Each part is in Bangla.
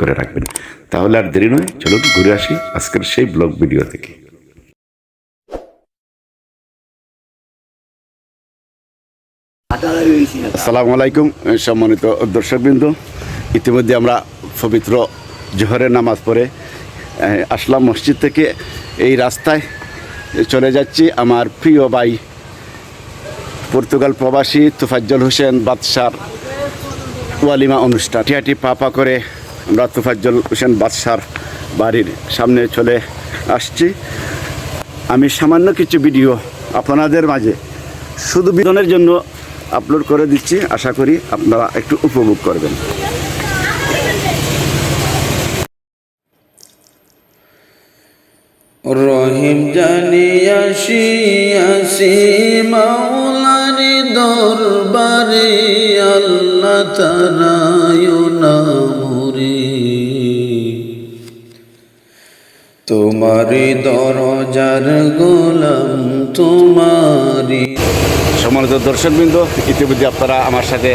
করে রাখবেন। তাহলে আর দেরি নয়, চলুন ঘুরে আসি আজকের সেই ব্লগ ভিডিও থেকে। আসসালামু আলাইকুম, সম্মানিত দর্শকবৃন্দ। ইতিমধ্যে আমরা পবিত্র জোহরের নামাজ পড়ে আসলাম মসজিদ থেকে। এই রাস্তায় চলে যাচ্ছি আমার প্রিয় ভাই, পর্তুগাল প্রবাসী তুফাজ্জল হোসেন বাদশার ওয়ালিমা অনুষ্ঠান। টিয়াটি পাপা করে আমরা তুফাজ্জল হোসেন বাদশার বাড়ির সামনে চলে আসছি। আমি সামান্য কিছু ভিডিও আপনাদের মাঝে শুধু বিনোদনের জন্য আপলোড করে দিচ্ছি। আশা করি আপনারা একটু উপভোগ করবেন। রহিম জানি আসি আসি মাওলানি দরবারে, আল্লাহ তারায়না তোমারি দরজার গোলাম তোমারি। সম্মানিত দর্শকবৃন্দ ইতিমধ্যে আপনারা আমার সাথে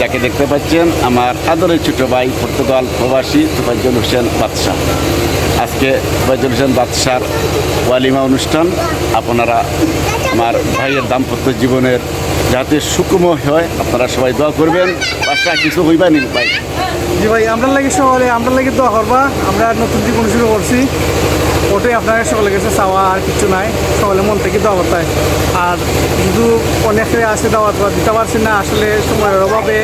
যাকে দেখতে পাচ্ছেন আমার আদরের ছোট ভাই পর্তুগাল প্রবাসী তুফাজ্জল হোসেন বাদশাহ। আজকে তুফাজ্জল হোসেন বাদশার ওয়ালিমা অনুষ্ঠান আপনারা আমার ভাইয়ের দাম্পত্য জীবনের যাতে সুকুময় হয় আপনারা সবাই দোয়া করবেন। বাদশাহ কিছু হইবা নি ভাই? জি ভাই আমরা লাগে সকলে আমরা লাগে দোয়া করবা। আমরা নতুন জীবন শুরু করছি। ওটাই আপনার সকলে কাছে চাওয়া আর কিছু নাই। সকলে মন থেকে করতে হয়। আর কিন্তু অনেকে আসে দাওয়াত বা দিতে পারছি না, আসলে সময়ের অভাবে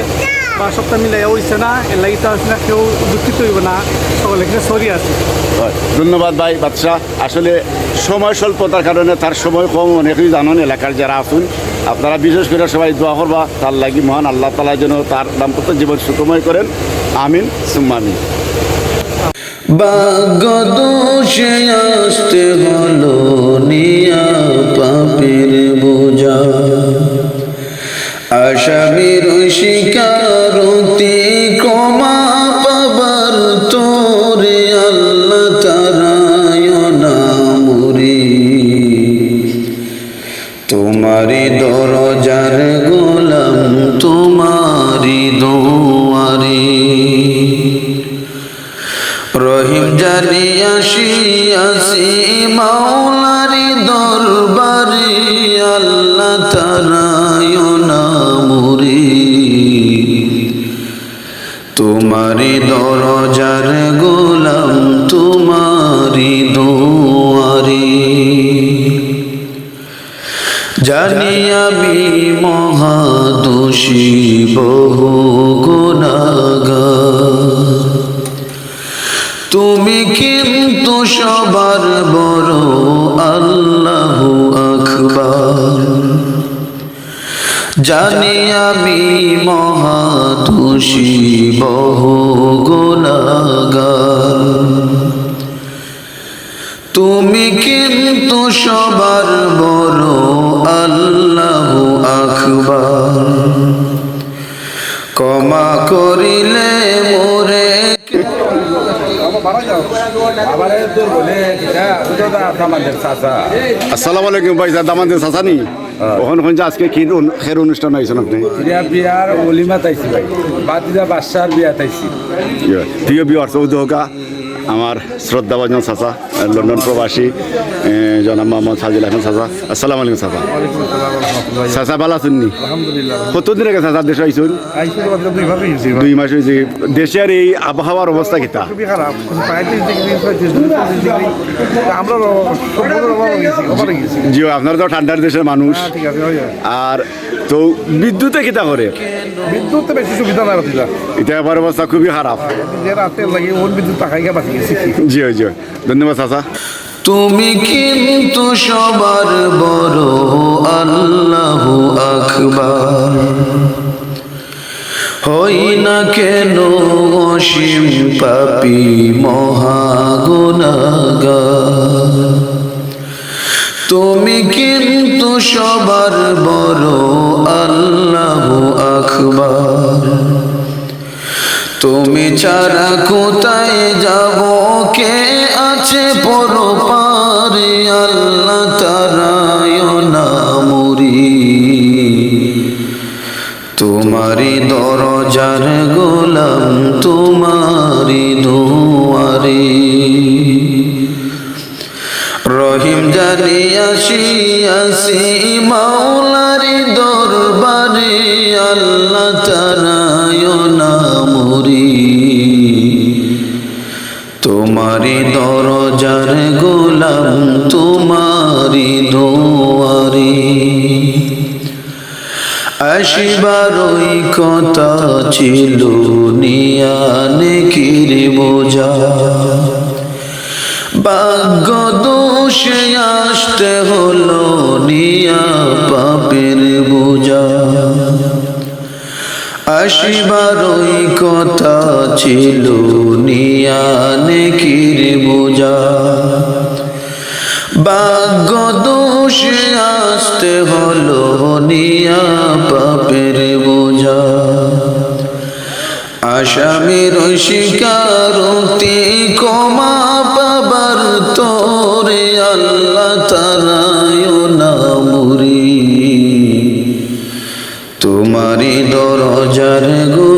বা সপ্তাহ মিলাই হইছে না, এর লাগি তো না কেউ দুঃখিত হইব না, সকলে এখানে সরি আছে। ধন্যবাদ ভাই বাচ্চা আসলে সময় স্বল্পতার কারণে তার সময় কম অনেকেই জানেন, এলাকার যারা আছেন, আপনারা বিশেষ করে সবাই দোয়া করবা, তার লাগি মহান আল্লাহ তালা যেন তার দাম্পত্য জীবন সুখময় করেন। আমিন, সুম্মা আমিন। ভাগ্য দোষে আসতে হলো নিয়া পাপের বোঝা। আসামির শিকারতি রহিম জানি আসি মাওলারি দরবারে আল্লাহ তারায়না মুরি তোমারি দরজার গোলাম তোমারি দোয়ারি। জানি বড় আল্লাহ আকবার। জানি আমি মহাদোষী, বহু গুণাগার। তুমি কিন্তু সবার বড় আল্লাহ আকবার। ক্ষমা করিলে আসসালামু আলাইকুম ভাই স্যার দামান দেন সাসানি ওখানে ওখানে যে আজকে কি খের অনুষ্ঠান হয়েছেন আপনি বিয়া বিয়ার অলিমা তাইছি ভাই। বাদিদা বাদশার বিয়া তাইছি। প্রিয় বিয়ার চৌদ্দ হোকা আমার শ্রদ্ধাভাজন চাচা লন্ডন প্রবাসী জনাব মোহাম্মদ সাজিল আহমেদ চাচা। আসসালামু আলাইকুম চাচা। চাচা ভালো আছেন নি? কতদিন আগে চাচা দেশে আইসুন? দুই মাস হয়েছে। দেশের এই আবহাওয়ার অবস্থা কিতা? জিও আপনারা তো ঠান্ডার দেশের মানুষ। হ্যাঁ হয়ে আর তো বিদ্যুতে কিতা করে? বিদ্যুৎ বেশি সুবিধা বাতিজা এটা আমার অবস্থা খুবই খারাপ। রাতে লাগে ওর বিদ্যুৎ টাকাই বাঁচি। জিও জিও ধন্যবাদ, চাচা। তুমি কিন্তু সবার বড় আল্লাহ আকবার। হই না কেন অসীম পাপি মহাগুণাগার তুমি কিন্তু সবার বড় আল্লাহ আকবার। তুমি ছাড়া কোথায় যাব কে আছে পর পারে? আল্লাহ তারায় নামুরি তোমারি দরজার গোলাম তোমারি দুয়ারে। রহিম জানি আসি আসি মাওলারি দরবারে, আল্লাহ তারায় তোমারি দরজার গোলাম, তোমারি দুয়ারে। আসিবার ওই কথা ছিল নিয়ানে কিরে বোঝা। ভাগ্য দোষে আসতে হলো নিয়া আসিবার ওই কথা ছিল নিয়ানে কিরে বোঝা। ভাগ্য দোষে আসতে হলো নিয়া পাপের বোঝা। আসামের শিকারতি কমা পাবার তোরে আল্লাহ তারায় তোমারি দরজার